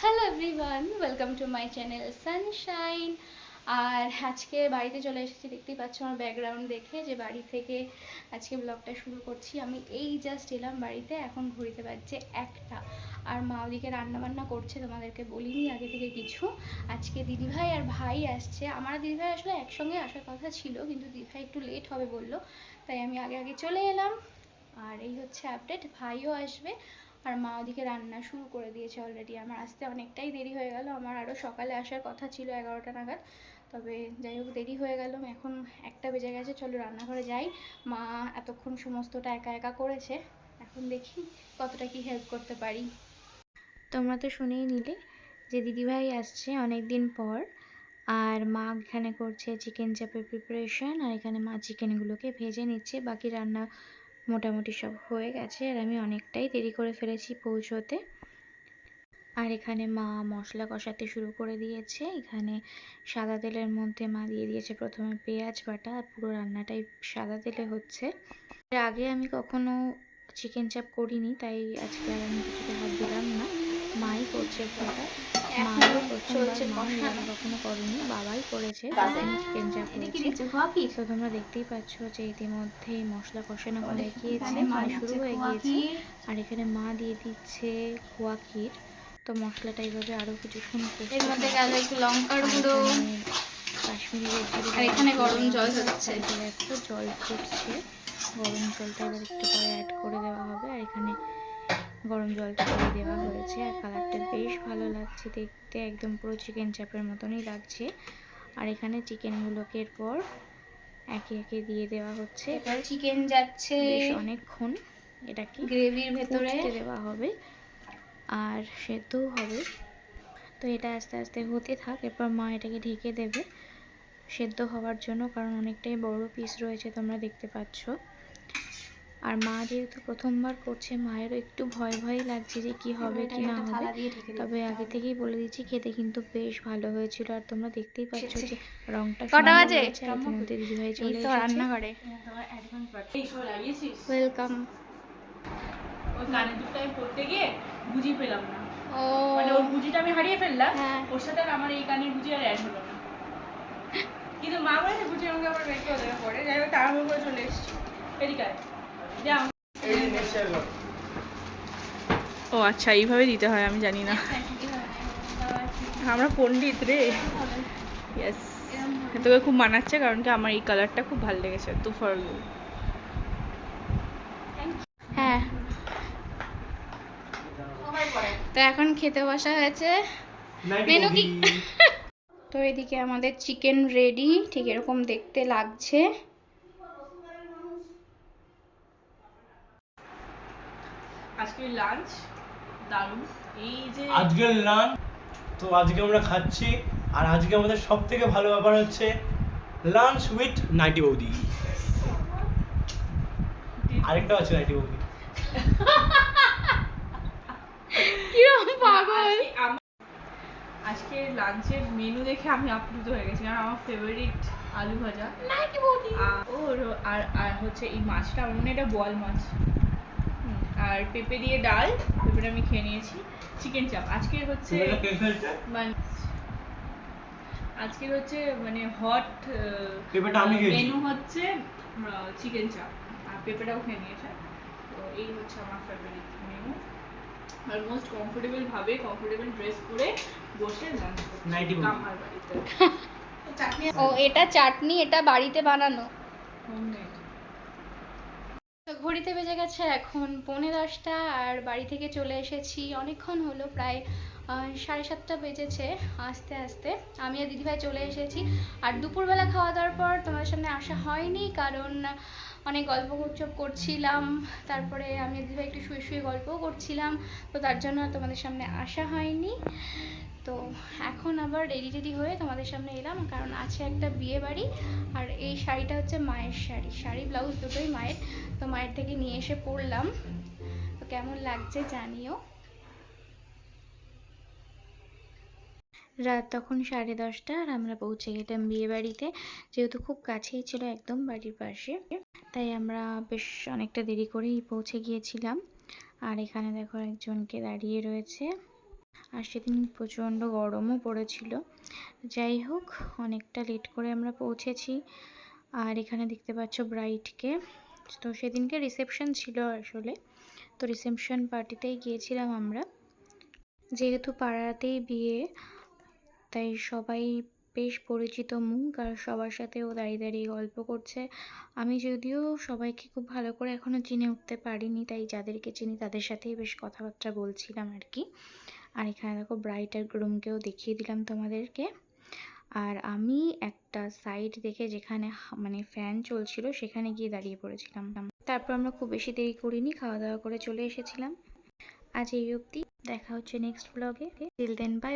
Hello everyone welcome to my channel Sunshine আর আজকে বাড়িতে চলে এসেছি, দেখতেই পাচ্ছ আমার ব্যাকগ্রাউন্ড দেখে যে বাড়ি থেকে আজকে ব্লগটা শুরু করছি। আমি এই জাস্ট এলাম বাড়িতে, এখন ঘুরিতে পারছে একটা। আর মা ওদিকে রান্নাবান্না করছে, তোমাদেরকে বলিনি আগে থেকে কিছু। আজকে দিদিভাই আর ভাই আসছে। আমার দিদিভাই আসলে একসঙ্গে আসার কথা ছিল, কিন্তু দিদিভাই একটু লেট হবে বলল। তাই আমি আগে আগে চলে এলাম। আর এই হচ্ছে আপডেট ভাইও আসবে। আর মা ওদিকে রান্না শুরু করে দিয়েছে অলরেডি আমার আসতে অনেকটাই দেরি হয়ে গেল। আমার আরও সকালে আসার কথা ছিল এগারোটা নাগাদ। তবে যাই হোক, দেরি হয়ে গেল। এখন একটা বেজে গেছে। চলো রান্নাঘরে যাই। মা এতক্ষণ সমস্তটা একা একা করেছে। এখন দেখি কতটা কি হেল্প করতে পারি। তোমরা তো শুনেই নিলে যে দিদিভাই আসছে অনেক দিন পর। আর মা এখানে করছে চিকেন চাপের প্রিপারেশন আর এখানে মা চিকেনগুলোকে ভেজে নিচ্ছে। বাকি রান্না মোটামুটি সব হয়ে গেছে আর আমি অনেকটাই দেরি করে ফেলেছি পৌঁছোতে। আর এখানে মা মশলা কষাতে শুরু করে দিয়েছে। এখানে সাদা তেলের মধ্যে মা দিয়ে দিয়েছে প্রথমে পেঁয়াজ বাটা আর পুরো রান্নাটাই সাদা তেলে হচ্ছে। এর আগে আমি কখনো চিকেন চাপ করিনি, তাই আজকে আর আমি কিছুতে হাত দিলাম না। মাই করছে মাও চলছে প্রথমবার কখনো করেনি বাবাই করেছে চিকেন চাপ করেছে। তো তোমরা দেখতেই পাচ্ছ যে ইতিমধ্যেই মশলা কষানো হয়ে গিয়েছে মানে শুরু হয়ে গিয়েছে। আর এখানে মা দিয়ে দিচ্ছে খোয়া ক্ষীর। তো মশলাটা এইভাবে আরও কিছুক্ষণ এর মধ্যে গেল একটু লঙ্কার আর গুঁড়ো। কাশ্মীরি আর এখানে গরম জল হচ্ছে। দেখো জল ফুটছে। গরম জলটা এবার একটু পরে অ্যাড করে দেওয়া হবে। আর এখানে গরম জলটা দিয়ে দেওয়া হয়েছে আর কালারটা বেশ ভালো লাগছে দেখতে। একদম পুরো চিকেন চাপের মতনই লাগছে। আর এখানে চিকেনগুলোকে এরপর একে একে দিয়ে দেওয়া হচ্ছে। এবার চিকেন যাচ্ছে বেশ অনেকক্ষণ এটাকে গ্রেভির ভেতরে। দেওয়া হবে। আর সেদ্ধও হবে। তো এটা আস্তে আস্তে হতে থাক এরপর মা এটাকে ঢেকে দেবে। সেদ্ধ হওয়ার জন্য কারণ অনেকটাই বড় পিস রয়েছে তোমরা দেখতে পাচ্ছ। আর মা যেহেতু প্রথমবার করছে মায়েরও একটু ভয় ভয় লাগছে যে কি হবে কি না হবে। তবে আগে থেকেই বলে দিচ্ছি খেতে কিন্তু বেশ ভালো হয়েছিল। আর তোমরা দেখতেই পাচ্ছ যে রংটা কটা বাজে? আর ইতিমধ্যে দিদিভাই চলে তো এসেছে। রান্নাঘরে ওয়েলকাম ওই কানের দুটো আমি পড়তে গিয়ে গুজি পেলাম না। মানে ওর গুজিটা আমি হারিয়ে ফেললাম হ্যাঁ। ওর সাথে আমার এই কানের গুজি আর অ্যাড হলো না। কিন্তু মা বলেছে গুজি আমাকে আবার রেখে ওদের পরে। যাই হোক তাড়াহুড়ো করে চলে এসেছি। এদিকে। ও আচ্ছা এইভাবে দিতে হয় আমি জানি না। আমরা পণ্ডিত রে। ইয়েস তোকে খুব মানাচ্ছে কারণ কি আমার এই কালারটা খুব ভালো লেগেছে তো ফর হ্যাঁ। তো এখন খেতে বসা হয়েছে। মেনু কি? তো এদিকে আমাদের চিকেন রেডি ঠিক এরকম দেখতে লাগছে। আজকে লাঞ্চ দারুণ। এই যে আজকের লাঞ্চ তো আজকে আমরা খাচ্ছি আর আজকে আমাদের সব থেকে ভালো ব্যাপার হচ্ছে লাঞ্চ উইথ নাইটি বৌদি। আরেকটা আছে নাইটি বৌদি। পাগল? আজকে লাঞ্চের মেনু দেখে আমি আপ্লুত হয়ে গেছি কারণ আমার ফেভারিট আলু ভাজা। নাকি বৌদি। আর ওর আর আর হচ্ছে এই মাছটা আমার মনে এটা বোয়াল মাছ। আর পেঁপে দিয়ে ডাল পেঁপেটা আমি খেয়ে নিয়েছি। চিকেন চাপ আজকের হচ্ছে মানে আজকের হচ্ছে মানে হট মেনু হচ্ছে চিকেন চাপ আর পেঁপেটাও খেয়ে নিয়েছে। তো এই হচ্ছে আমার ফেভারিট মেনু আর মোস্ট কমফোর্টেবল ভাবে কমফোর্টেবল ড্রেস পরে বসে লাঞ্চ body. কামার বাড়িতে। ও এটা চাটনি এটা বাড়িতে বানানো? ঘড়িতে বেজে গেছে এখন পৌনে দশটা আর বাড়ি থেকে চলে এসেছি। অনেকক্ষণ হলো, প্রায় সাড়ে সাতটা বেজেছে আস্তে আস্তে। আমি আর দিদিভাই চলে এসেছি। আর দুপুরবেলা খাওয়া দাওয়ার পর তোমাদের সামনে আসা হয়নি কারণ অনেক গল্প গুজব করছিলাম। তারপরে আমি দিদিভাই একটু শুয়ে শুয়ে গল্পও করছিলাম। তো তার জন্য তোমাদের সামনে আসা হয়নি। এখন আবার রেডি টেডি হয়ে তোমাদের সামনে এলাম, কারণ আছে একটা বিয়ে বাড়ি, আর এই শাড়িটা হচ্ছে মায়ের শাড়ি। শাড়ি ব্লাউজ দুটোই মায়ের। তো মায়ের থেকে নিয়ে এসে পরলাম। তো কেমন লাগছে জানিও। রাত তখন সাড়ে দশটা, আর আমরা পৌঁছে গেলাম বিয়ে বাড়িতে। যেহেতু খুব কাছেই ছিল একদম বাড়ির পাশে, তাই আমরা বেশ অনেকটা দেরি করেই পৌঁছে গিয়েছিলাম। আর এখানে দেখো একজনকে দাঁড়িয়ে রয়েছে। আর সেদিন প্রচণ্ড গরমও পড়েছিল। যাই হোক, অনেকটা লেট করে আমরা পৌঁছেছি। আর এখানে দেখতে পাচ্ছ ব্রাইটকে তো সেদিনকে রিসেপশন ছিল আসলে। তো রিসেপশন পার্টিতেই গিয়েছিলাম আমরা। যেহেতু পাড়াতেই বিয়ে, তাই সবাই বেশ পরিচিত মুখ আর সবার সাথেও দাঁড়িয়ে দাঁড়িয়ে গল্প করছে। আমি যদিও সবাইকে খুব ভালো করে এখনও চিনে উঠতে পারিনি, তাই যাদেরকে চিনি তাদের সাথেই বেশ কথাবার্তা বলছিলাম আর কি। আর এখানে দেখো ব্রাইট আর গ্রুমকেও দেখিয়ে দিলাম তোমাদেরকে। আর আমি একটা সাইড দেখে যেখানে মানে ফ্যান চলছিল সেখানে গিয়ে দাঁড়িয়ে পড়েছিলাম। তারপর আমরা খুব বেশি দেরি করিনি খাওয়া দাওয়া করে চলে এসেছিলাম। আজ এই অবধি, দেখা হচ্ছে নেক্সট ব্লগে টিল দেন বাই